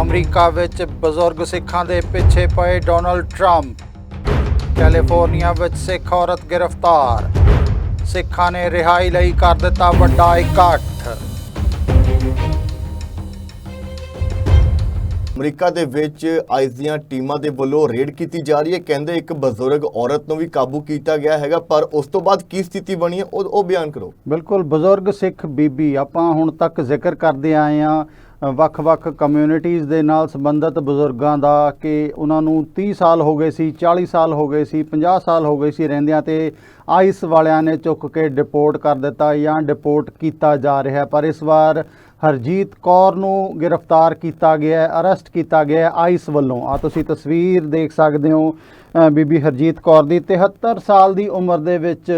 America ਵਿੱਚ ਬਜ਼ੁਰਗ ਸਿੱਖਾਂ ਦੇ ਪਿੱਛੇ ਪਏ ਡੋਨਲਡ ਟਰੰਪ। ਕੈਲੀਫੋਰਨੀਆ ਵਿੱਚ ਸਿੱਖ ਔਰਤ ਗ੍ਰਿਫਤਾਰ। ਸਿੱਖਾਂ ਨੇ ਰਿਹਾਈ ਲਈ ਕਰ ਦਿੱਤਾ ਵੱਡਾ ਇਕੱਠ। ਅਮਰੀਕਾ ਦੇ ਵਿੱਚ ਆਈਸ ਦੀਆਂ ਟੀਮਾਂ ਦੇ ਵੱਲੋਂ ਰੇਡ ਕੀਤੀ ਜਾ ਰਹੀ ਹੈ। ਕਹਿੰਦੇ ਇੱਕ ਬਜ਼ੁਰਗ ਔਰਤ ਨੂੰ ਵੀ ਕਾਬੂ ਕੀਤਾ ਗਿਆ ਹੈਗਾ ਪਰ ਉਸ ਤੋਂ ਬਾਅਦ ਕੀ ਸਥਿਤੀ ਬਣੀ ਹੈ ਉਹ ਉਹ ਬਿਆਨ ਕਰੋ। ਬਿਲਕੁਲ ਬਜ਼ੁਰਗ ਸਿੱਖ ਬੀਬੀ ਆਪਾਂ ਹੁਣ ਤੱਕ ਜ਼ਿਕਰ ਕਰਦੇ ਆਏ ਆ ਵੱਖ-ਵੱਖ ਕਮਿਊਨਿਟੀਜ਼ ਦੇ ਨਾਲ ਸੰਬੰਧਿਤ ਬਜ਼ੁਰਗਾਂ ਦਾ ਕਿ ਉਹਨਾਂ ਨੂੰ 30 ਸਾਲ ਹੋ ਗਏ ਸੀ 40 ਸਾਲ ਹੋ ਗਏ ਸੀ 50 ਸਾਲ ਹੋ ਗਏ ਸੀ ਰਹਿੰਦਿਆਂ ਤੇ ਆਈਸ ਵਾਲਿਆਂ ਨੇ ਚੁੱਕ ਕੇ ਡਿਪੋਰਟ ਕਰ ਦਿੱਤਾ ਜਾਂ ਡਿਪੋਰਟ ਕੀਤਾ ਜਾ ਰਿਹਾ ਪਰ ਇਸ ਵਾਰ ਹਰਜੀਤ ਕੌਰ ਨੂੰ ਗ੍ਰਿਫਤਾਰ ਕੀਤਾ ਗਿਆ ਹੈ ਅਰੈਸਟ ਕੀਤਾ ਗਿਆ ਹੈ ਆਈਸ ਵੱਲੋਂ। ਆ ਤੁਸੀਂ ਤਸਵੀਰ ਦੇਖ ਸਕਦੇ ਹੋ ਬੀਬੀ ਹਰਜੀਤ ਕੌਰ ਦੀ। 73 ਸਾਲ ਦੀ ਉਮਰ ਦੇ ਵਿੱਚ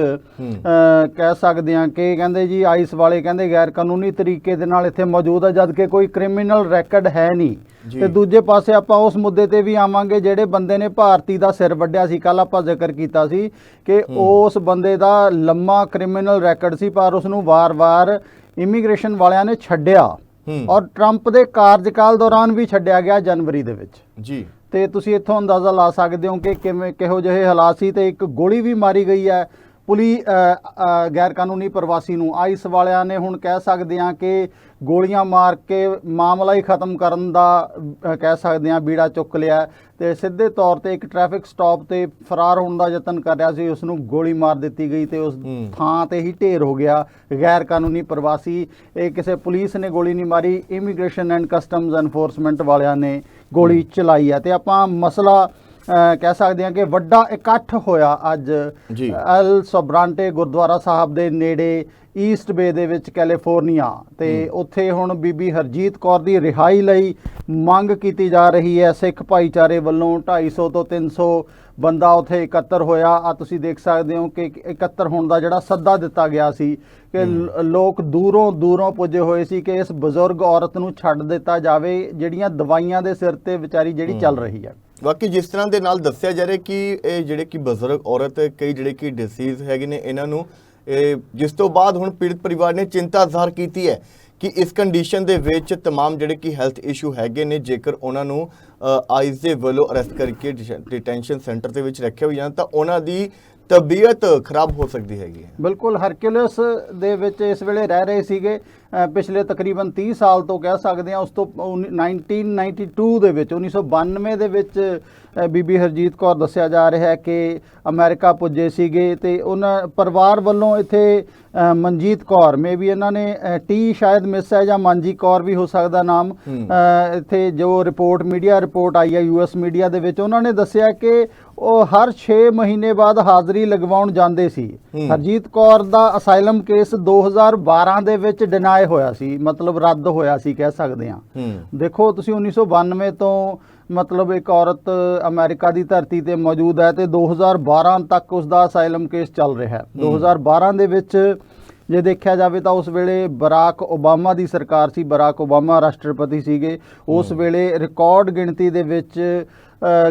ਕਹਿ ਸਕਦੇ ਹਾਂ ਕਿ ਕਹਿੰਦੇ ਜੀ ਆਈਸ ਵਾਲੇ ਕਹਿੰਦੇ ਗੈਰ ਕਾਨੂੰਨੀ ਤਰੀਕੇ ਦੇ ਨਾਲ ਇੱਥੇ ਮੌਜੂਦ ਹੈ ਜਦ ਕਿ ਕੋਈ ਕ੍ਰਿਮੀਨਲ ਰੈਕਡ ਹੈ ਨਹੀਂ। ਤੇ ਦੂਜੇ ਪਾਸੇ ਆਪਾਂ ਉਸ ਮੁੱਦੇ ਤੇ ਵੀ ਆਵਾਂਗੇ ਜਿਹੜੇ ਬੰਦੇ ਨੇ ਭਾਰਤੀ ਦਾ ਸਿਰ ਵੱਢਿਆ ਸੀ ਕੱਲ ਆਪਾਂ ਜ਼ਿਕਰ ਕੀਤਾ ਸੀ ਕਿ ਉਸ ਬੰਦੇ ਦਾ ਲੰਮਾ ਕ੍ਰਿਮੀਨਲ ਰੈਕਡ ਸੀ ਪਰ ਉਸ ਨੂੰ ਵਾਰ-ਵਾਰ ਇਮੀਗ੍ਰੇਸ਼ਨ ਵਾਲਿਆਂ ਨੇ ਛੱਡਿਆ। ਔਰ ਟਰੰਪ ਦੇ ਕਾਰਜਕਾਲ ਦੌਰਾਨ ਵੀ ਛੱਡਿਆ ਗਿਆ ਜਨਵਰੀ ਦੇ ਵਿੱਚ। ਜੀ। ਤੇ ਤੁਸੀਂ ਇੱਥੋਂ ਅੰਦਾਜ਼ਾ ਲਾ ਸਕਦੇ ਹੋ ਕਿ ਕਿਵੇਂ ਕਿਹੋ ਜਿਹੇ ਹਾਲਾਤ ਸੀ ਤੇ ਇੱਕ ਗੋਲੀ ਵੀ ਮਾਰੀ ਗਈ ਹੈ। ਪੁਲੀ ਗੈਰ ਕਾਨੂੰਨੀ ਪ੍ਰਵਾਸੀ ਨੂੰ। ਆਈਸ ਵਾਲਿਆਂ ਨੇ ਹੁਣ ਕਹਿ ਸਕਦੇ ਹਾਂ ਕਿ ਗੋਲੀਆਂ ਮਾਰ ਕੇ ਮਾਮਲਾ ਹੀ ਖਤਮ ਕਰਨ ਦਾ ਕਹਿ ਸਕਦੇ ਹਾਂ ਬੀੜਾ ਚੁੱਕ ਲਿਆ ਤੇ ਸਿੱਧੇ ਤੌਰ ਤੇ ਇੱਕ ਟ੍ਰੈਫਿਕ ਸਟਾਪ ਤੇ ਫਰਾਰ ਹੋਣ ਦਾ ਯਤਨ ਕਰ ਰਿਹਾ ਸੀ ਉਸ ਨੂੰ ਗੋਲੀ ਮਾਰ ਦਿੱਤੀ ਗਈ ਤੇ ਉਸ। ਥਾਂ ਤੇ ਹੀ ਢੇਰ ਹੋ ਗਿਆ। ਗੈਰ ਕਾਨੂੰਨੀ ਪ੍ਰਵਾਸੀ ਇਹ ਕਿਸੇ ਪੁਲਿਸ ਨੇ ਗੋਲੀ ਨਹੀਂ ਮਾਰੀ ਇਮੀਗ੍ਰੇਸ਼ਨ ਐਂਡ ਕਸਟਮਜ਼ ਐਨਫੋਰਸਮੈਂਟ ਵਾਲਿਆਂ ਨੇ ਗੋਲੀ ਚਲਾਈ ਹੈ। ਤੇ ਆਪਾਂ ਮਸਲਾ ਕਹਿ ਸਕਦੇ ਹਾਂ ਕਿ ਵੱਡਾ ਇਕੱਠ ਹੋਇਆ ਅੱਜ। ਐਲ ਸੋਬਰਾਂਟੇ ਗੁਰਦੁਆਰਾ ਸਾਹਿਬ ਦੇ ਨੇੜੇ ਈਸਟ ਬੇ ਦੇ ਵਿੱਚ ਕੈਲੀਫੋਰਨੀਆ ਤੇ ਉੱਥੇ ਹੁਣ ਬੀਬੀ ਹਰਜੀਤ ਕੌਰ ਦੀ ਰਿਹਾਈ ਲਈ ਮੰਗ ਕੀਤੀ ਜਾ ਰਹੀ ਹੈ। ਸਿੱਖ ਭਾਈਚਾਰੇ ਵੱਲੋਂ 250 ਤੋਂ 300 ਬੰਦਾ ਉੱਥੇ ਇਕੱਤਰ ਹੋਇਆ। ਆ ਤੁਸੀਂ ਦੇਖ ਸਕਦੇ ਹੋ ਕਿ ਇਕੱਤਰ ਹੋਣ ਦਾ ਜਿਹੜਾ ਸੱਦਾ ਦਿੱਤਾ ਗਿਆ ਸੀ ਕਿ ਲੋਕ ਦੂਰੋਂ ਦੂਰੋਂ ਪੁੱਜੇ ਹੋਏ ਸੀ ਕਿ ਇਸ ਬਜ਼ੁਰਗ ਔਰਤ ਨੂੰ ਛੱਡ ਦਿੱਤਾ ਜਾਵੇ। ਜਿਹੜੀਆਂ ਦਵਾਈਆਂ ਦੇ ਸਿਰ ਤੇ ਵਿਚਾਰੀ ਜਿਹੜੀ ਚੱਲ ਰਹੀ ਹੈ। ਬਾਕੀ ਜਿਸ ਤਰ੍ਹਾਂ ਦੇ ਨਾਲ ਦੱਸਿਆ ਜਾ ਰਿਹਾ ਕਿ ਇਹ ਜਿਹੜੇ ਕਿ ਬਜ਼ੁਰਗ ਔਰਤ ਕਈ ਜਿਹੜੇ ਕਿ ਡਿਸੀਜ਼ ਹੈਗੇ ਨੇ ਇਹਨਾਂ ਨੂੰ ਇਹ ਜਿਸ ਤੋਂ ਬਾਅਦ ਹੁਣ ਪੀੜਤ ਪਰਿਵਾਰ ਨੇ ਚਿੰਤਾ ਜ਼ਾਹਰ ਕੀਤੀ ਹੈ ਕਿ ਇਸ ਕੰਡੀਸ਼ਨ ਦੇ ਵਿੱਚ तमाम ਜਿਹੜੇ ਕਿ ਹੈਲਥ ਇਸ਼ੂ ਹੈਗੇ ਨੇ ਜੇਕਰ ਉਹਨਾਂ ਨੂੰ ਆਈਜ਼ ਦੇ ਵੱਲੋਂ ਅਰੈਸਟ ਕਰਕੇ ਡਿਟੈਂਸ਼ਨ ਸੈਂਟਰ ਦੇ ਵਿੱਚ ਰੱਖਿਆ ਹੋਇਆ ਤਾਂ ਉਹਨਾਂ ਦੀ ਤਬੀਅਤ ਖਰਾਬ ਹੋ ਸਕਦੀ ਹੈਗੀ ਹੈ। ਬਿਲਕੁਲ, ਹਰਕਿਊਲਸ ਦੇ ਵਿੱਚ ਇਸ ਵੇਲੇ ਰਹਿ ਰਹੇ ਸੀਗੇ। ਪਿਛਲੇ ਤਕਰੀਬਨ 30 ਸਾਲ ਤੋਂ ਕਹਿ ਸਕਦੇ ਹਾਂ, ਉਸ ਤੋਂ ਉੱਨੀ- 1992 ਦੇ ਵਿੱਚ 1992 ਦੇ ਵਿੱਚ ਬੀਬੀ ਹਰਜੀਤ ਕੌਰ ਦੱਸਿਆ ਜਾ ਰਿਹਾ ਹੈ ਕਿ ਅਮਰੀਕਾ ਪੁੱਜੇ ਸੀਗੇ ਤੇ ਉਹਨਾਂ ਪਰਿਵਾਰ ਵੱਲੋਂ ਇੱਥੇ ਮਨਜੀਤ ਕੌਰ ਮੇ ਵੀ ਇਹਨਾਂ ਨੇ ਟੀ ਸ਼ਾਇਦ ਮਿਸ ਹੈ ਜਾਂ ਮਾਂਜੀ ਕੌਰ ਵੀ ਹੋ ਸਕਦਾ ਨਾਮ ਇੱਥੇ ਜੋ ਰਿਪੋਰਟ ਮੀਡੀਆ ਰਿਪੋਰਟ ਆਈ ਹੈ ਯੂਐਸ ਮੀਡੀਆ ਦੇ ਵਿੱਚ ਉਹਨਾਂ ਨੇ ਦੱਸਿਆ ਕਿ ਉਹ ਹਰ 6 ਮਹੀਨੇ ਬਾਅਦ ਹਾਜ਼ਰੀ ਲਗਵਾਉਣ ਜਾਂਦੇ ਸੀ। ਹਰਜੀਤ ਕੌਰ ਦਾ ਅਸਾਈਲਮ ਕੇਸ 2012 ਦੇ ਵਿੱਚ ਡਿਨਾਈ ਹੋਇਆ ਸੀ ਮਤਲਬ ਰੱਦ ਹੋਇਆ ਸੀ ਕਹਿ ਸਕਦੇ ਹੂੰ। ਦੇਖੋ ਤੁਸੀਂ 1992 ਤੋਂ ਮਤਲਬ ਇੱਕ ਔਰਤ ਅਮਰੀਕਾ ਦੀ ਧਰਤੀ ਤੇ ਮੌਜੂਦ ਹੈ ਤੇ 2012 ਤੱਕ ਉਸ ਦਾ ਅਸਾਈਲਮ ਕੇਸ ਚੱਲ ਰਿਹਾ ਹੈ। 2012 ਦੇ ਵਿੱਚ ਜੇ ਦੇਖਿਆ ਜਾਵੇ ਤਾਂ ਉਸ ਵੇਲੇ ਬਰਾਕ ਓਬਾਮਾ ਦੀ ਸਰਕਾਰ ਸੀ ਬਰਾਕ ਓਬਾਮਾ ਰਾਸ਼ਟਰਪਤੀ ਸੀਗੇ। ਉਸ ਵੇਲੇ ਰਿਕਾਰਡ ਗਿਣਤੀ ਦੇ ਵਿੱਚ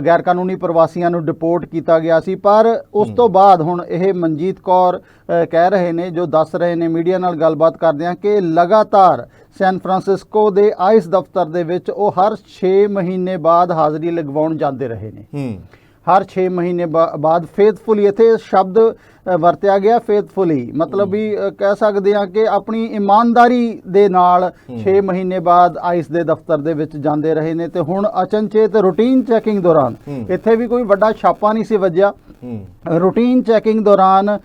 ਗੈਰ ਕਾਨੂੰਨੀ ਪ੍ਰਵਾਸੀਆਂ ਨੂੰ ਡਿਪੋਰਟ ਕੀਤਾ ਗਿਆ ਸੀ। ਪਰ ਉਸ ਤੋਂ ਬਾਅਦ ਹੁਣ ਇਹ ਮਨਜੀਤ ਕੌਰ ਕਹਿ ਰਹੇ ਨੇ ਜੋ ਦੱਸ ਰਹੇ ਨੇ ਮੀਡੀਆ ਨਾਲ ਗੱਲਬਾਤ ਕਰਦੇ ਆ ਕਿ ਲਗਾਤਾਰ ਸੈਨ ਫਰਾਂਸਿਸਕੋ ਦੇ ਆਈਸ ਦਫ਼ਤਰ ਦੇ ਵਿੱਚ ਉਹ ਹਰ 6 ਮਹੀਨੇ ਬਾਅਦ ਹਾਜ਼ਰੀ ਲਗਵਾਉਣ ਜਾਂਦੇ ਰਹੇ ਨੇ। ਹਰ 6 ਮਹੀਨੇ ਬਾਅਦ ਫੇਥਫੁਲੀ ਇੱਥੇ ਸ਼ਬਦ ਵਰਤਿਆ ਗਿਆ ਫੇਥਫੁਲੀ ਮਤਲਬ ਵੀ ਕਹਿ ਸਕਦੇ ਹਾਂ ਕਿ ਆਪਣੀ ਇਮਾਨਦਾਰੀ ਦੇ ਨਾਲ 6 ਮਹੀਨੇ ਬਾਅਦ ਆਈਸ ਦੇ ਦਫ਼ਤਰ ਦੇ ਵਿੱਚ ਜਾਂਦੇ ਰਹੇ ਨੇ ਤੇ ਹੁਣ ਅਚਨਚੇਤ ਰੂਟੀਨ ਚੈਕਿੰਗ ਦੌਰਾਨ। ਇੱਥੇ ਵੀ ਕੋਈ ਵੱਡਾ ਛਾਪਾ ਨਹੀਂ ਸੀ ਵੱਜਿਆ। ਰੂਟੀਨ ਚੈਕਿੰਗ ਦੌਰਾਨ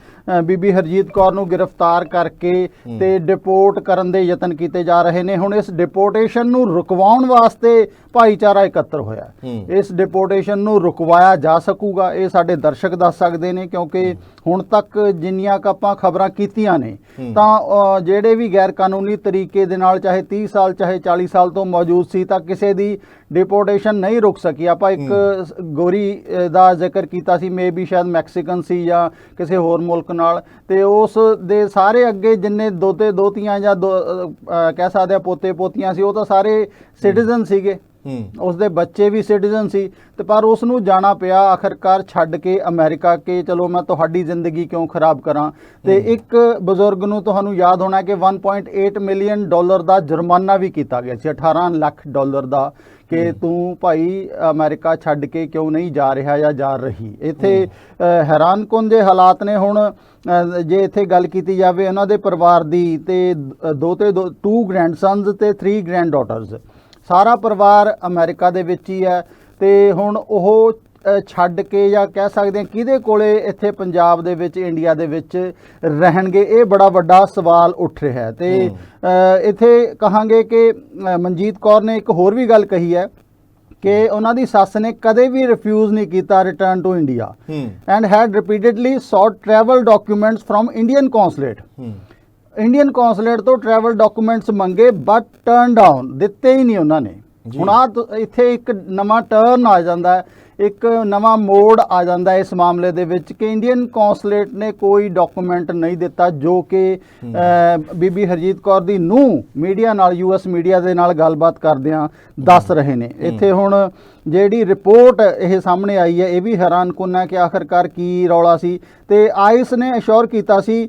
ਬੀਬੀ ਹਰਜੀਤ ਕੌਰ ਨੂੰ ਗ੍ਰਿਫਤਾਰ ਕਰਕੇ ਤੇ ਡਿਪੋਰਟ ਕਰਨ ਦੇ ਯਤਨ ਕੀਤੇ ਜਾ ਰਹੇ ਨੇ। ਹੁਣ ਇਸ ਡਿਪੋਰਟੇਸ਼ਨ ਨੂੰ ਰੁਕਵਾਉਣ ਵਾਸਤੇ ਭਾਈਚਾਰਾ ਇਕੱਤਰ ਹੋਇਆ। ਇਸ ਡਿਪੋਰਟੇਸ਼ਨ ਨੂੰ ਰੁਕਵਾਇਆ ਜਾ ਸਕੂਗਾ ਇਹ ਸਾਡੇ ਦਰਸ਼ਕ ਦੱਸ ਸਕਦੇ ਨੇ ਕਿਉਂਕਿ ਹੁਣ ਤੱਕ ਜਿੰਨੀਆਂ ਕੁ ਆਪਾਂ ਖਬਰਾਂ ਕੀਤੀਆਂ ਨੇ ਤਾਂ ਜਿਹੜੇ ਵੀ ਗੈਰ ਕਾਨੂੰਨੀ ਤਰੀਕੇ ਦੇ ਨਾਲ ਚਾਹੇ 30 ਸਾਲ ਚਾਹੇ 40 ਸਾਲ ਤੋਂ ਮੌਜੂਦ ਸੀ ਤਾਂ ਕਿਸੇ ਦੀ ਡਿਪੋਰਟੇਸ਼ਨ ਨਹੀਂ ਰੁਕ ਸਕੀ। ਆਪਾਂ ਇੱਕ ਗੋਰੀ ਦਾ ਜ਼ਿਕਰ ਕੀਤਾ ਸੀ ਮੇ ਵੀ ਸ਼ਾਇਦ ਮੈਕਸੀਕਨ ਸੀ ਜਾਂ ਕਿਸੇ ਹੋਰ ਮੁਲਕ ਨਾਲ ਤੇ ਉਸ ਦੇ ਸਾਰੇ ਅੱਗੇ ਜਿੰਨੇ ਦੋਤੇ ਦੋਤੀਆਂ ਜਾਂ ਕਹਿ ਸਕਦੇ ਆ ਪੋਤੇ ਪੋਤੀਆਂ ਸੀ ਉਹ ਤਾਂ ਸਾਰੇ ਸਿਟੀਜ਼ਨ ਸੀਗੇ। ਉਸ ਦੇ ਬੱਚੇ ਵੀ ਸਿਟੀਜ਼ਨ ਸੀ ਤੇ ਪਰ ਉਸ ਨੂੰ ਜਾਣਾ ਪਿਆ ਆਖਰਕਾਰ ਛੱਡ ਕੇ ਅਮਰੀਕਾ ਕਿ ਚਲੋ ਮੈਂ ਤੁਹਾਡੀ ਜ਼ਿੰਦਗੀ ਕਿਉਂ ਖਰਾਬ ਕਰਾਂ? ਤੇ ਇੱਕ ਬਜ਼ੁਰਗ ਨੂੰ ਤੁਹਾਨੂੰ ਯਾਦ ਹੋਣਾ ਕਿ 1.8 ਮਿਲੀਅਨ ਡਾਲਰ ਦਾ ਜੁਰਮਾਨਾ ਵੀ ਕੀਤਾ ਗਿਆ ਸੀ 18 ਲੱਖ ਡਾਲਰ ਦਾ ਕਿ ਤੂੰ ਭਾਈ ਅਮਰੀਕਾ ਛੱਡ ਕੇ ਕਿਉਂ ਨਹੀਂ ਜਾ ਰਿਹਾ ਜਾਂ ਜਾ ਰਹੀ? ਇੱਥੇ ਹੈਰਾਨਕੁਨ ਦੇ ਹਾਲਾਤ ਨੇ ਹੁਣ ਜੇ ਇੱਥੇ ਗੱਲ ਕੀਤੀ ਜਾਵੇ ਉਹਨਾਂ ਦੇ ਪਰਿਵਾਰ ਦੀ ਤੇ ਦੋ ਤੇ ਦੋ ਟੂ ਗ੍ਰੈਂਡਸਨਸ ਤੇ 3 ਗ੍ਰੈਂਡ ਡਾਟਰਸ ਸਾਰਾ ਪਰਿਵਾਰ ਅਮਰੀਕਾ ਦੇ ਵਿੱਚ ਹੀ ਹੈ ਤੇ ਹੁਣ ਉਹ ਛੱਡ ਕੇ ਜਾਂ ਕਹਿ ਸਕਦੇ ਹਾਂ ਕਿਹਦੇ ਕੋਲੇ ਇੱਥੇ ਪੰਜਾਬ ਦੇ ਵਿੱਚ ਇੰਡੀਆ ਦੇ ਵਿੱਚ ਰਹਿਣਗੇ ਇਹ ਬੜਾ ਵੱਡਾ ਸਵਾਲ ਉੱਠ ਰਿਹਾ ਹੈ। ਤੇ ਇੱਥੇ ਕਹਾਂਗੇ ਕਿ ਮਨਜੀਤ ਕੌਰ ਨੇ ਇੱਕ ਹੋਰ ਵੀ ਗੱਲ ਕਹੀ ਹੈ ਕਿ ਉਹਨਾਂ ਦੀ ਸੱਸ ਨੇ ਕਦੇ ਵੀ ਰਿਫਿਊਜ਼ ਨਹੀਂ ਕੀਤਾ return to India and had repeatedly sought travel documents from Indian consulate Indian consulate ਤੋਂ ਟਰੈਵਲ ਡਾਕੂਮੈਂਟਸ ਮੰਗੇ ਬਟ ਟਰਨ ਡਾਊਨ ਦਿੱਤੇ ਹੀ ਨਹੀਂ ਉਹਨਾਂ ਨੇ। ਹੁਣ ਆ ਇੱਥੇ ਇੱਕ ਨਵਾਂ ਟਰਨ ਆ ਜਾਂਦਾ ਹੈ ਇੱਕ ਨਵਾਂ ਮੋੜ ਆ ਜਾਂਦਾ ਇਸ ਮਾਮਲੇ ਦੇ ਵਿੱਚ ਕਿ ਇੰਡੀਅਨ ਕੌਂਸੂਲੇਟ ਨੇ ਕੋਈ ਡਾਕੂਮੈਂਟ ਨਹੀਂ ਦਿੱਤਾ ਜੋ ਕਿ ਬੀਬੀ ਹਰਜੀਤ ਕੌਰ ਦੀ ਨੂੰ ਮੀਡੀਆ ਨਾਲ ਯੂਐਸ ਮੀਡੀਆ ਦੇ ਨਾਲ ਗੱਲਬਾਤ ਕਰਦਿਆਂ ਦੱਸ ਰਹੇ ਨੇ। ਇੱਥੇ ਹੁਣ ਜਿਹੜੀ ਰਿਪੋਰਟ ਇਹ ਸਾਹਮਣੇ ਆਈ ਹੈ ਇਹ ਵੀ ਹੈਰਾਨਕੁਨ ਹੈ ਕਿ ਆਖਰਕਾਰ ਕੀ ਰੌਲਾ ਸੀ। ਤੇ ਆਈਸ ਨੇ ਅਸ਼ੋਰ ਕੀਤਾ ਸੀ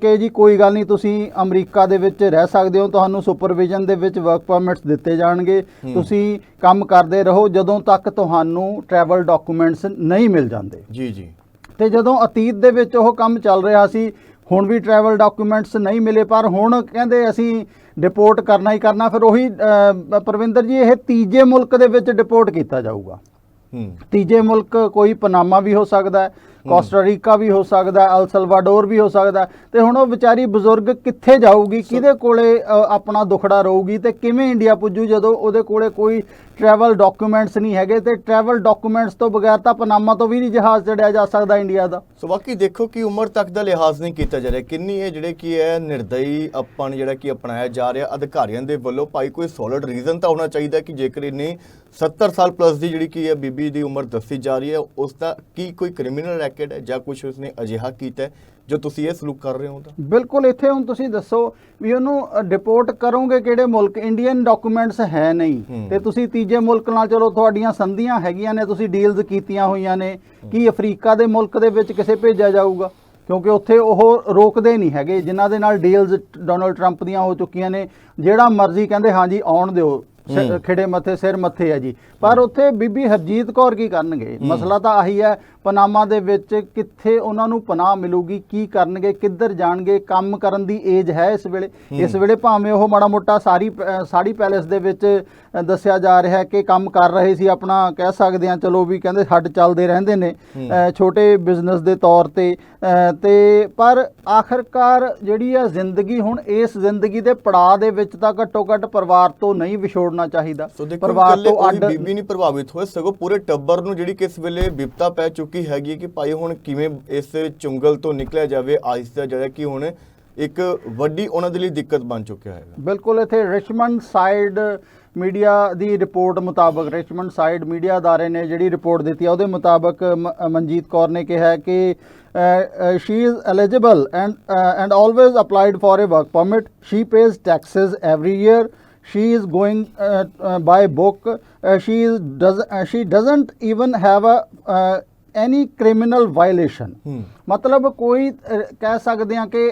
ਕਿ ਜੀ ਕੋਈ ਗੱਲ ਨਹੀਂ ਤੁਸੀਂ ਅਮਰੀਕਾ ਦੇ ਵਿੱਚ ਰਹਿ ਸਕਦੇ ਹੋ ਤੁਹਾਨੂੰ ਸੁਪਰਵਿਜ਼ਨ ਦੇ ਵਿੱਚ ਵਰਕ ਪਰਮਿਟਸ ਦਿੱਤੇ ਜਾਣਗੇ। ਤੁਸੀਂ ਕੰਮ ਕਰਦੇ ਰਹੋ ਜਦੋਂ ਤੱਕ ਤੁਹਾਨੂੰ ਟਰੈਵਲ ਡਾਕੂਮੈਂਟਸ ਨਹੀਂ ਮਿਲ ਜਾਂਦੇ। ਜੀ ਜੀ। ਤੇ ਜਦੋਂ ਅਤੀਤ ਦੇ ਵਿੱਚ ਉਹ ਕੰਮ ਚੱਲ ਰਿਹਾ ਸੀ ਹੁਣ ਵੀ ਟਰੈਵਲ ਡਾਕੂਮੈਂਟਸ ਨਹੀਂ ਮਿਲੇ ਪਰ ਹੁਣ ਕਹਿੰਦੇ ਅਸੀਂ ਡਿਪੋਰਟ ਕਰਨਾ ਹੀ ਕਰਨਾ ਫਿਰ ਉਹੀ ਪ੍ਰਵਿੰਦਰ ਜੀ ਇਹ ਤੀਜੇ ਮੁਲਕ ਦੇ ਵਿੱਚ ਡਿਪੋਰਟ ਕੀਤਾ ਜਾਊਗਾ। ਤੀਜੇ ਮੁਲਕ ਕੋਈ ਪਨਾਮਾ ਵੀ ਹੋ ਸਕਦਾ ਹੈ। ਕੋਸਟਾਰੀਕਾ ਵੀ ਹੋ ਸਕਦਾ ਹੈ ਅਲ ਸਲਵਾਡੋਰ ਵੀ ਹੋ ਸਕਦਾ ਤੇ ਹੁਣ ਉਹ ਵਿਚਾਰੀ ਬਜ਼ੁਰਗ ਕਿੱਥੇ ਜਾਊਗੀ ਕਿਹਦੇ ਕੋਲੇ ਆਪਣਾ ਦੁਖੜਾ ਰਹੂਗੀ ਤੇ ਕਿਵੇਂ ਇੰਡੀਆ ਪੁੱਜੂ ਜਦੋਂ ਉਹਦੇ ਕੋਲੇ ਕੋਈ ਟਰੈਵਲ ਡਾਕੂਮੈਂਟਸ ਨਹੀਂ ਹੈਗੇ ਤੇ ਟਰੈਵਲ ਡਾਕੂਮੈਂਟਸ ਤੋਂ ਬਗੈਰ ਤਾਂ ਪਨਾਮਾ ਤੋਂ ਵੀ ਨਹੀਂ ਜਹਾਜ਼ ਚੜਿਆ ਜਾ ਸਕਦਾ ਇੰਡੀਆ ਦਾ? ਸੋ ਬਾਕੀ ਦੇਖੋ ਕਿ ਉਮਰ ਤੱਕ ਦਾ ਲਿਹਾਜ਼ ਨਹੀਂ ਕੀਤਾ ਜਾ ਰਿਹਾ। ਕਿੰਨੀ ਇਹ ਜਿਹੜੇ ਕੀ ਹੈ ਨਿਰਦਈ ਆਪਾਂ ਨੂੰ ਜਿਹੜਾ ਕੀ ਅਪਣਾਇਆ ਜਾ ਰਿਹਾ ਅਧਿਕਾਰੀਆਂ ਦੇ ਵੱਲੋਂ ਭਾਈ ਕੋਈ ਸੋਲਿਡ ਰੀਜ਼ਨ ਤਾਂ ਹੋਣਾ ਚਾਹੀਦਾ ਕਿ ਜੇਕਰ ਇਹਨੇ 70 ਸਾਲ ਪਲੱਸ ਦੀ ਜਿਹੜੀ ਕੀ ਹੈ ਬੀਬੀ ਦੀ ਉਮਰ ਦੱਸੀ ਜਾ ਰਹੀ ਹੈ ਉਸ ਦਾ ਕੀ ਕੋਈ ਕ੍ਰਿਮੀਨਲ ਰੈਕਡ ਹੈ ਜਾਂ ਕੁਝ ਉਸਨੇ ਅਜਿਹਾ ਕੀਤਾ ਜੋ ਤੁਸੀਂ ਇਹ ਸਲੂਕ ਕਰ ਰਹੇ ਹੋ ਤਾਂ? ਬਿਲਕੁਲ ਇੱਥੇ ਹੁਣ ਤੁਸੀਂ ਦੱਸੋ ਵੀ ਉਹਨੂੰ ਡਿਪੋਰਟ ਕਰੋਗੇ ਕਿਹੜੇ ਮੁਲਕ? ਇੰਡੀਅਨ ਡਾਕੂਮੈਂਟਸ ਹੈ ਨਹੀਂ। ਤੇ ਤੁਸੀਂ ਤੀਜੇ ਮੁਲਕ ਨਾਲ ਚਲੋ ਤੁਹਾਡੀਆਂ ਸੰਧੀਆਂ ਹੈਗੀਆਂ ਨੇ ਤੁਸੀਂ ਡੀਲਸ ਕੀਤੀਆਂ ਹੋਈਆਂ ਨੇ। ਕੀ ਅਫਰੀਕਾ ਦੇ ਮੁਲਕ ਦੇ ਵਿੱਚ ਕਿਸੇ ਭੇਜਿਆ ਜਾਊਗਾ? ਕਿਉਂਕਿ ਉੱਥੇ ਉਹ ਰੋਕਦੇ ਨਹੀਂ ਹੈਗੇ ਜਿਨ੍ਹਾਂ ਦੇ ਨਾਲ ਡੀਲਸ ਡੋਨਲਡ ਟਰੰਪ ਦੀਆਂ ਹੋ ਚੁੱਕੀਆਂ ਨੇ। ਜਿਹੜਾ ਮਰਜ਼ੀ ਕਹਿੰਦੇ ਹਾਂਜੀ ਆਉਣ ਦਿਓ। ਖਿੜੇ ਮੱਥੇ ਸਿਰ ਮੱਥੇ ਹੈ ਜੀ। ਪਰ ਉੱਥੇ ਬੀਬੀ ਹਰਜੀਤ ਕੌਰ ਕੀ ਕਰਨਗੇ? ਮਸਲਾ ਤਾਂ ਆਹੀ ਹੈ ਪਨਾਮਾ ਦੇ ਵਿੱਚ ਕਿੱਥੇ ਉਹਨਾਂ ਨੂੰ ਪਨਾਹ ਮਿਲੂਗੀ ਕੀ ਕਰਨਗੇ ਕਿੱਧਰ ਜਾਣਗੇ ਕੰਮ ਕਰਨ ਦੀ ਏਜ ਹੈ ਇਸ ਵੇਲੇ। ਇਸ ਵੇਲੇ ਭਾਵੇਂ ਉਹ ਮਾੜਾ ਮੋਟਾ ਸਾਰੀ ਸਾੜੀ ਪੈਲੇਸ ਦੇ ਵਿੱਚ ਦੱਸਿਆ ਜਾ ਰਿਹਾ ਹੈ ਕਿ ਕੰਮ ਕਰ ਰਹੇ ਸੀ ਆਪਣਾ ਕਹਿ ਸਕਦੇ ਆ ਚਲੋ ਵੀ ਕਹਿੰਦੇ ਹੱਡ ਚੱਲਦੇ ਰਹਿੰਦੇ ਨੇ ਛੋਟੇ ਬਿਜ਼ਨਸ ਦੇ ਤੌਰ ਤੇ ਤੇ ਪਰ ਆਖਰਕਾਰ ਜਿਹੜੀ ਆ ਜ਼ਿੰਦਗੀ ਹੁਣ ਇਸ ਜ਼ਿੰਦਗੀ ਦੇ ਪੜਾਅ ਦੇ ਵਿੱਚ ਤਾਂ ਘੱਟੋ ਘੱਟ ਪਰਿਵਾਰ ਤੋਂ ਨਹੀਂ ਵਿਛੋੜਨਾ ਚਾਹੀਦਾ। ਪਰਿਵਾਰ ਤੋਂ ਅੱਡ ਬੀਬੀ ਨਹੀਂ ਪ੍ਰਭਾਵਿਤ ਹੋਏ ਸਗੋਂ ਪੂਰੇ ਟੱਬਰ ਨੂੰ ਜਿਹੜੀ ਕਿਸ ਵੇਲੇ ਵਿਪਤਾ ਪੈ ਚੁੱਕੀ ਹੈਗੀ ਕਿ ਭਾਈ ਹੁਣ ਕਿਵੇਂ ਇਸ ਚੁੰਗਲ ਤੋਂ ਨਿਕਲਿਆ ਜਾਵੇ ਆਹਿਸਤਾ ਜਿਹੜਾ ਕਿ ਹੁਣ ਇੱਕ ਵੱਡੀ ਉਹਨਾਂ ਦੇ ਲਈ ਦਿੱਕਤ ਬਣ ਚੁੱਕਿਆ ਹੈਗਾ। ਬਿਲਕੁਲ ਇੱਥੇ ਰਿਚਮੰਡ ਸਾਈਡ ਮੀਡੀਆ ਦੀ ਰਿਪੋਰਟ ਮੁਤਾਬਕ ਰਿਚਮੰਡ ਸਾਈਡ ਮੀਡੀਆ ਅਦਾਰੇ ਨੇ ਜਿਹੜੀ ਰਿਪੋਰਟ ਦਿੱਤੀ ਹੈ ਉਹਦੇ ਮੁਤਾਬਕ ਮਨਜੀਤ ਕੌਰ ਨੇ ਕਿਹਾ ਹੈ ਕਿ she is eligible and and always applied for a work permit she pays taxes every year she is going uh, uh, by book. uh, she is does uh, she doesn't even have a uh, criminal violation ਹੂੰ ਮਤਲਬ ਕੋਈ ਕਹਿ ਸਕਦੇ ਹਾਂ ਕਿ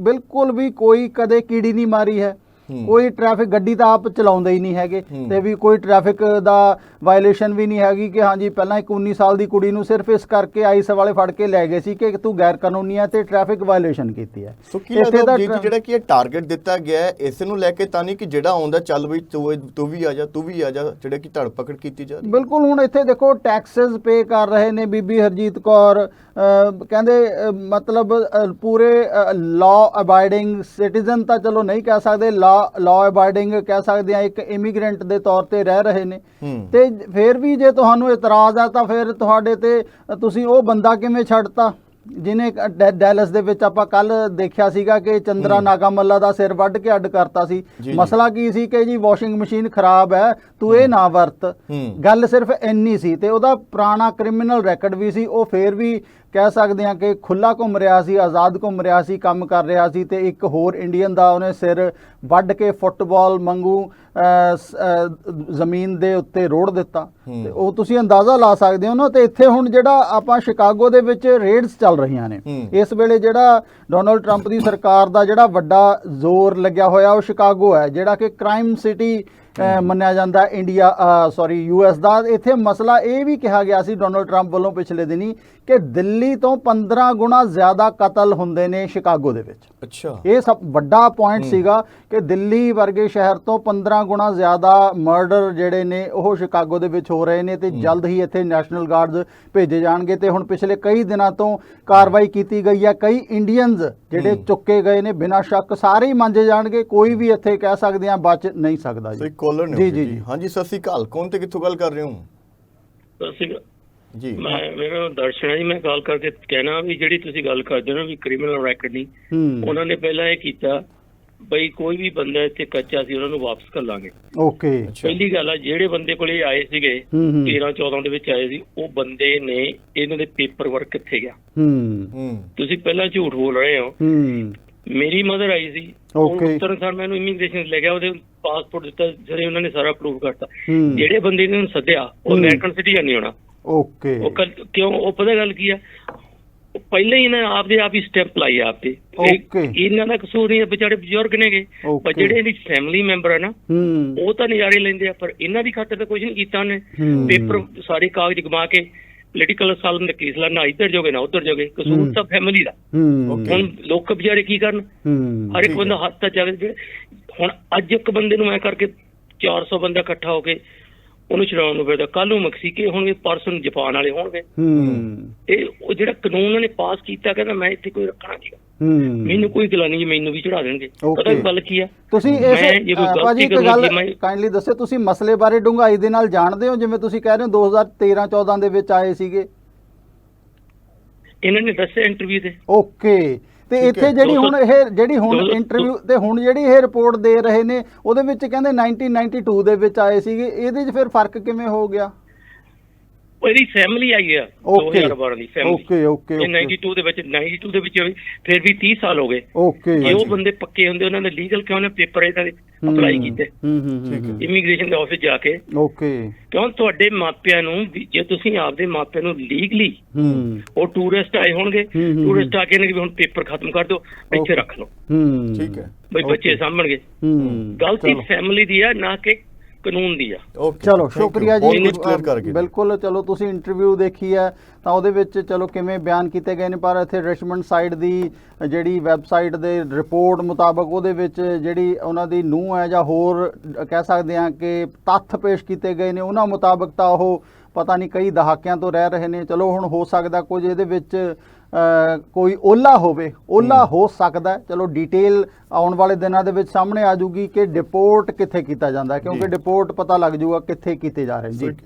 ਬਿਲਕੁਲ ਵੀ ਕੋਈ ਕਦੇ ਕੀੜੀ ਨਹੀਂ ਮਾਰੀ ਹੂੰ। ਕੋਈ ਟ੍ਰੈਫਿਕ ਗੱਡੀ ਤਾਂ ਆਪ ਚਲਾਉਂਦੇ ਹੀ ਨਹੀਂ ਹੈਗੇ। ਤੇ ਵੀ ਕੋਈ ਟ੍ਰੈਫਿਕ ਦਾ ਵਾਇਲੇਸ਼ਨ ਵੀ ਨਹੀਂ ਹੈਗੀ ਕਿ ਹਾਂਜੀ ਪਹਿਲਾਂ ਇੱਕ 19 ਸਾਲ ਦੀ ਕੁੜੀ ਨੂੰ ਸਿਰਫ ਇਸ ਕਰਕੇ ਆਈਸ ਵਾਲੇ ਫੜ ਕੇ ਲੈ ਗਏ ਸੀ ਕਿ ਤੂੰ ਗੈਰ ਕਾਨੂੰਨੀ ਹੈ ਤੇ ਟ੍ਰੈਫਿਕ ਵਾਇਲੇਸ਼ਨ ਕੀਤੀ ਹੈ। ਸੋ ਕੀ ਲੱਗਦਾ ਜਿਹੜਾ ਕਿ ਇਹ ਟਾਰਗੇਟ ਦਿੱਤਾ ਗਿਆ ਹੈ ਇਸ ਨੂੰ ਲੈ ਕੇ ਤਾਂ ਨਹੀਂ ਕਿ ਜਿਹੜਾ ਆਉਂਦਾ ਚੱਲ ਬਈ ਤੂੰ ਵੀ ਆ ਜਾ ਤੂੰ ਵੀ ਆ ਜਾ ਜਿਹੜੇ ਕਿ ਧੜ ਪਕੜ ਕੀਤੀ ਜਾ ਰਹੀ ਬਿਲਕੁਲ ਹੁਣ ਇੱਥੇ ਦੇਖੋ ਟੈਕਸਸ ਪੇ ਕਰ ਰਹੇ ਨੇ ਬੀਬੀ ਹਰਜੀਤ ਕੌਰ ਕਹਿੰਦੇ ਮਤਲਬ ਪੂਰੇ ਲਾਅ ਅਬਾਈਡਿੰਗ ਸਿਟੀਜ਼ਨ ਤਾਂ ਚਲੋ ਨਹੀਂ ਕਹਿ ਸਕਦੇ ਲਾਅ ਲਾਅ ਅਬਾਈਡਿੰਗ ਕਹਿ ਸਕਦੇ ਆ ਇੱਕ ਇਮੀਗ੍ਰੈਂਟ ਦੇ ਤੌਰ ਤੇ ਰਹਿ ਰਹੇ ਨੇ। ਤੇ ਫਿਰ ਵੀ ਜੇ ਤੁਹਾਨੂੰ ਇਤਰਾਜ਼ ਆ ਤਾਂ ਫਿਰ ਤੁਹਾਡੇ ਤੇ ਤੁਸੀਂ ਉਹ ਬੰਦਾ ਕਿਵੇਂ ਛੱਡਤਾ? ਡੈ- ਡੈਲਸ ਦੇ ਵਿੱਚ ਆਪਾਂ ਕੱਲ ਦੇਖਿਆ ਸੀਗਾ ਕਿ ਚੰਦਰਾ ਨਾਗਾਮੱਲਾ ਦਾ ਸਿਰ ਵੱਢ ਕੇ ਅੱਡ ਕਰਤਾ ਸੀ। ਮਸਲਾ ਕੀ ਸੀ ਕਿ ਜੀ ਵਾਸ਼ਿੰਗ ਮਸ਼ੀਨ ਖਰਾਬ ਹੈ ਤੂੰ ਇਹ ਨਾ ਵਰਤ। ਗੱਲ ਸਿਰਫ ਇੰਨੀ ਸੀ ਤੇ ਉਹਦਾ ਪੁਰਾਣਾ ਕ੍ਰਿਮੀਨਲ ਰੈਕਡ ਵੀ ਸੀ ਉਹ ਫੇਰ ਵੀ ਕਹਿ ਸਕਦੇ ਹਾਂ ਕਿ ਖੁੱਲਾ ਘੁੰਮ ਰਿਹਾ ਸੀ ਆਜ਼ਾਦ ਘੁੰਮ ਰਿਹਾ ਸੀ ਕੰਮ ਕਰ ਰਿਹਾ ਸੀ ਤੇ ਇੱਕ ਹੋਰ ਇੰਡੀਅਨ ਦਾ ਉਹਨੇ ਸਿਰ ਵੱਢ ਕੇ ਫੁੱਟਬਾਲ ਮੰਗੂ ਜ਼ਮੀਨ ਦੇ ਉੱਤੇ ਰੋੜ ਦਿੱਤਾ। ਤੇ ਉਹ ਤੁਸੀਂ ਅੰਦਾਜ਼ਾ ਲਾ ਸਕਦੇ ਹੋ ਨਾ ਤੇ ਇੱਥੇ ਹੁਣ ਜਿਹੜਾ ਆਪਾਂ ਸ਼ਿਕਾਗੋ ਦੇ ਵਿੱਚ ਰੇਡਸ ਚੱਲ ਰਹੀਆਂ ਨੇ। ਇਸ ਵੇਲੇ ਜਿਹੜਾ ਡੋਨਲਡ ਟਰੰਪ ਦੀ ਸਰਕਾਰ ਦਾ ਜਿਹੜਾ ਵੱਡਾ ਜ਼ੋਰ ਲੱਗਿਆ ਹੋਇਆ ਉਹ ਸ਼ਿਕਾਗੋ ਹੈ ਜਿਹੜਾ ਕਿ ਕ੍ਰਾਈਮ ਸਿਟੀ ਮੰਨਿਆ ਜਾਂਦਾ ਇੰਡੀਆ ਸੌਰੀ ਯੂਐਸ ਦਾ ਇੱਥੇ ਮਸਲਾ ਇਹ ਵੀ ਕਿਹਾ ਗਿਆ ਸੀ ਡੋਨਲਡ ਟਰੰਪ ਵੱਲੋਂ ਪਿਛਲੇ ਦਿਨੀ ਕਿ ਦਿੱਲੀ ਤੋਂ 15 ਗੁਣਾ ਜ਼ਿਆਦਾ ਕਤਲ ਹੁੰਦੇ ਨੇ ਸ਼ਿਕਾਗੋ ਦੇ ਵਿੱਚ। ਅੱਛਾ। ਇਹ ਸਭ ਵੱਡਾ ਪੁਆਇੰਟ ਸੀਗਾ ਕਿ ਦਿੱਲੀ ਵਰਗੇ ਸ਼ਹਿਰ ਤੋਂ 15 ਗੁਣਾ ਜ਼ਿਆਦਾ ਮਰਡਰ ਜਿਹੜੇ ਨੇ ਉਹ ਸ਼ਿਕਾਗੋ ਦੇ ਵਿੱਚ ਹੋ ਰਹੇ ਨੇ ਤੇ ਜਲਦ ਹੀ ਇੱਥੇ ਨੈਸ਼ਨਲ ਗਾਰਡਸ ਭੇਜੇ ਜਾਣਗੇ ਤੇ ਹੁਣ ਪਿਛਲੇ ਕਈ ਦਿਨਾਂ ਤੋਂ ਕਾਰਵਾਈ ਕੀਤੀ ਗਈ ਹੈ ਕਈ ਇੰਡੀਅਨਸ ਜਿਹੜੇ ਚੁੱਕੇ ਗਏ ਨੇ ਬਿਨਾਂ ਸ਼ੱਕ ਸਾਰੇ ਹੀ ਮੰਜੇ ਜਾਣਗੇ ਕੋਈ ਵੀ ਇੱਥੇ ਕਹਿ ਸਕਦੇ ਆ ਬਚ ਨਹੀਂ ਸਕਦਾ ਜੀ। ਇੱਕ ਕਾਲਰ ਨੇ ਜੀ, ਉੱਥੇ ਜੀ, ਜੀ। ਹਾਂਜੀ ਸਤਿ ਸ਼੍ਰੀ ਅਕਾਲ। ਕੌਣ ਤੇ ਕਿੱਥੋਂ ਗੱਲ ਕਰ ਰਹੇ ਹੋ? ਅਸੀਂ ਜੀ। ਮੈਂ ਮੇਰਾ ਦਰਸ਼ਨ ਹੈ ਜੀ ਮੈਂ ਕਾਲ ਕਰਕੇ ਕਹਿਣਾ ਵੀ ਜਿਹੜੀ ਤੁਸੀਂ ਗੱਲ ਕਰਦੇ ਹੋ ਨਾ ਵੀ ਕ੍ਰਿਮੀਨਲ ਰੈਕਡ ਨਹੀਂ ਉਹਨਾਂ ਨੇ ਪਹਿਲਾਂ ਇਹ ਕੀਤਾ ਬਈ ਕੋਈ ਵੀ ਬੰਦਾ ਇੱਥੇ ਕੱਚਾ ਸੀ ਉਹਨਾਂ ਨੂੰ ਵਾਪਸ ਕਰ ਲਾਂਗੇ। ਓਕੇ। ਪਹਿਲੀ ਗੱਲ ਆ ਜਿਹੜੇ ਬੰਦੇ ਕੋਲੇ ਆਏ ਸੀਗੇ ਹੂੰ ਹੂੰ। 13 14 ਦੇ ਵਿੱਚ ਆਏ ਸੀ ਉਹ ਬੰਦੇ ਨੇ ਇਹਨਾਂ ਦੇ ਪੇਪਰ ਵਰਕ ਕਿੱਥੇ ਗਿਆ? ਹੂੰ। ਹੂੰ। ਤੁਸੀਂ ਪਹਿਲਾਂ ਝੂਠ ਬੋਲ ਰਹੇ ਹੋ। ਹੂੰ। ਮੇਰੀ ਮਦਰ ਆਈ ਸੀ Okay. ਉਤਰਨ ਸਾਰ ਮੈਨੂੰ ਇਮੀਗ੍ਰੇਸ਼ਨ ਲੈ ਗਿਆ ਉਹਦੇ ਪਾਸਪੋਰਟ ਦਿੱਤਾ ਜਿਹੜੇ ਉਹਨਾਂ ਨੇ ਸਾਰਾ ਪ੍ਰੂਫ ਕਰਤਾ। ਜਿਹੜੇ ਬੰਦੇ ਨੇ ਉਹਨੂੰ ਸੱਦਿਆ ਉਹ। ਅਮਰੀਕਨ ਸਿਟੀਜ਼ਨ ਨਹੀਂ ਹੋਣਾ। ਓਕੇ ਉਹ ਕਿਉਂ? ਉਹ ਪਤਾ ਗੱਲ ਕੀ ਆ? ਉਹ ਪਹਿਲਾਂ ਹੀ ਇਹਨਾਂ ਨੇ ਆਪਦੇ ਆਪ ਹੀ ਸਟੈਂਪ ਲਾਈ ਆ ਆਪਦੇ। ਇਹ- Okay. ਇਹਨਾਂ ਦਾ ਕਸੂਰ ਨਹੀਂ ਹੈ ਵਿਚਾਰੇ ਬਜ਼ੁਰਗ ਨੇਗੇ। Okay. ਪਰ ਜਿਹੜੇ ਇਹਦੀ ਫੈਮਿਲੀ ਮੈਂਬਰ ਆ ਨਾ ਹੂੰ। ਉਹ ਤਾਂ ਨਜ਼ਾਰੇ ਲੈਂਦੇ ਆ ਪਰ ਇਹਨਾਂ ਦੀ ਖਾਤਰ ਤਾਂ ਕੁਝ ਨਹੀਂ ਕੀਤਾ ਉਹਨੇ। ਹੂੰ। ਪੇਪਰ ਸਾਰੇ ਕਾਗਜ਼ ਗਵਾ ਕੇ ਪੋਲੀਟੀਕਲ ਅਸਾਲਮ ਦਾ ਕੇਸ ਲਾ ਨਾ ਇੱਧਰ ਜੋਗੇ ਨਾ ਉੱਧਰ ਜੋਗੇ ਕਸੂਰ। ਤਾਂ ਫੈਮਿਲੀ ਦਾ। ਹੂੰ. ਹੁਣ ਲੋਕ ਵਿਚਾਰੇ ਕੀ ਕਰਨ? ਹੂੰ। ਹਰ ਇੱਕ ਬੰਦਾ ਹੱਥ ਤਾਂ ਜਾਵੇ ਹੁਣ ਅੱਜ ਇੱਕ ਬੰਦੇ ਨੂੰ ਮੈਂ ਕਰਕੇ 400 ਬੰਦਾ ਇਕੱਠਾ ਹੋ ਕੇ ਉਹਨੂੰ ਛਡਾਉਣ ਨੂੰ ਫਿਰਦਾ। ਕੱਲ ਨੂੰ ਮਕਸੀਕੇ ਹੋਣਗੇ ਪਰਸੋਂ ਨੂੰ ਜਾਪਾਨ ਵਾਲੇ ਹੋਣਗੇ। ਹੂੰ। ਇਹ ਉਹ ਜਿਹੜਾ ਕਾਨੂੰਨ ਉਹਨੇ ਪਾਸ ਕੀਤਾ ਕਹਿੰਦਾ ਮੈਂ ਇੱਥੇ ਕੋਈ ਰੱਖਣਾ ਨਹੀਂ ਹੂੰ। ਮੈਨੂੰ ਕੋਈ ਗਲਾ ਨਹੀਂ ਮੈਨੂੰ ਵੀ ਚੜਾ ਦੇਣਗੇ. ਪਤਾ ਗੱਲ ਕੀ ਆ? ਤੁਸੀਂ ਇਸ ਭਾਜੀ ਇੱਕ ਗੱਲ ਕਾਈਂਡਲੀ ਦੱਸਿਓ ਤੁਸੀਂ ਮਸਲੇ ਬਾਰੇ ਡੂੰਘਾਈ ਦੇ ਨਾਲ ਜਾਣਦੇ ਹੋ? ਜਿਵੇਂ ਤੁਸੀਂ ਕਹਿ ਰਹੇ ਹੋ 2013 14 ਦੇ ਵਿੱਚ ਆਏ ਸੀਗੇ। ਇਹਨਾਂ ਨੇ ਦੱਸਿਆ ਇੰਟਰਵਿਊ ਤੇ। ਓਕੇ। ਤੇ ਇੱਥੇ। ਜਿਹੜੀ ਹੁਣ ਇਹ ਜਿਹੜੀ ਹੁਣ ਇੰਟਰਵਿਊ ਤੇ ਹੁਣ ਜਿਹੜੀ ਇਹ ਰਿਪੋਰਟ ਦੇ ਰਹੇ ਨੇ ਉਹਦੇ ਵਿੱਚ ਕਹਿੰਦੇ 1992 ਦੇ ਵਿੱਚ ਆਏ ਸੀਗੇ ਇਹਦੇ 'ਚ ਫਿਰ ਫ਼ਰਕ ਕਿਵੇਂ ਹੋ ਗਿਆ ਇਹਦੀ ਫੈਮਿਲੀ ਆਈ ਆ ਓਕੇ 2012 ਦੀ ਫੈਮਿਲੀ ਓਕੇ ਓਕੇ ਇਹ 92 ਦੇ ਵਿੱਚ 92 ਦੇ ਵਿੱਚ ਵੀ ਫਿਰ ਵੀ 30 ਸਾਲ ਹੋ ਗਏ। ਓਕੇ ਜੇ ਉਹ ਬੰਦੇ ਪੱਕੇ ਹੁੰਦੇ ਉਹਨਾਂ ਨੇ ਲੀਗਲ ਕਿਉਂ ਨੇ ਪੇਪਰ ਇਹਨਾਂ ਦੇ ਅਪਲਾਈ ਕੀਤੇ? ਹੂੰ ਹੂੰ ਠੀਕ ਹੈ। ਹੂੰ। ਇਮੀਗ੍ਰੇਸ਼ਨ ਦੇ ਆਫਿਸ ਜਾ ਕੇ। ਓਕੇ ਕਿਉਂ ਤੁਹਾਡੇ ਮਾਪਿਆਂ ਨੂੰ ਵੀ ਜੇ ਤੁਸੀਂ ਆਪਦੇ ਮਾਪਿਆਂ ਨੂੰ ਲੀਗਲੀ ਹੂੰ। ਉਹ ਟੂਰਿਸਟ ਆਏ ਹੋਣਗੇ ਹੂੰ, ਹੂੰ, ਟੂਰਿਸਟ ਆ ਕੇ ਨੇ ਵੀ ਹੁਣ ਪੇਪਰ ਖਤਮ ਕਰ ਦਿਓ ਇੱਥੇ Okay. ਰੱਖ ਲਓ। ਹੂੰ। ਠੀਕ ਹੈ। ਬਈ Okay. ਬੱਚੇ ਸਾਂਭਣਗੇ। ਹੂੰ। ਗਲਤੀ ਚਲੋ। ਫੈਮਿਲੀ ਦੀ ਆ ਨਾ ਕਿ ਕਾਨੂੰਨ ਦੀ ਆ। ਓਕੇ ਚਲੋ ਸ਼ੁਕਰੀਆ ਜੀ। ਬਿਲਕੁਲ ਚਲੋ ਤੁਸੀਂ ਇੰਟਰਵਿਊ ਦੇਖੀ ਹੈ ਤਾਂ ਉਹਦੇ ਵਿੱਚ ਚਲੋ ਕਿਵੇਂ ਬਿਆਨ ਕੀਤੇ ਗਏ ਨੇ ਪਰ ਇੱਥੇ ਰਿਚਮੰਡ ਸਾਈਡ ਦੀ ਜਿਹੜੀ ਵੈਬਸਾਈਟ ਦੇ ਰਿਪੋਰਟ ਮੁਤਾਬਕ ਉਹਦੇ ਵਿੱਚ ਜਿਹੜੀ ਉਹਨਾਂ ਦੀ ਨੂੰਹ ਹੈ ਜਾਂ ਹੋਰ ਕਹਿ ਸਕਦੇ ਹਾਂ ਕਿ ਤੱਥ ਪੇਸ਼ ਕੀਤੇ ਗਏ ਨੇ ਉਹਨਾਂ ਮੁਤਾਬਕ ਤਾਂ ਉਹ ਪਤਾ ਨਹੀਂ ਕਈ ਦਹਾਕਿਆਂ ਤੋਂ ਰਹਿ ਰਹੇ ਨੇ। ਚਲੋ ਹੁਣ ਹੋ ਸਕਦਾ ਕੁਝ ਇਹਦੇ ਵਿੱਚ ਕੋਈ ਓਲਾ ਹੋਵੇ ਓਲਾ ਹੋ ਸਕਦਾ। ਚਲੋ ਡਿਟੇਲ ਆਉਣ ਵਾਲੇ ਦਿਨਾਂ ਦੇ ਵਿੱਚ ਸਾਹਮਣੇ ਆ ਜੂਗੀ ਕਿ ਡਿਪੋਰਟ ਕਿੱਥੇ ਕੀਤਾ ਜਾਂਦਾ ਕਿਉਂਕਿ। ਡਿਪੋਰਟ ਪਤਾ ਲੱਗ ਜੂਗਾ ਕਿੱਥੇ ਕੀਤੇ ਜਾ ਰਹੇ ਜੀ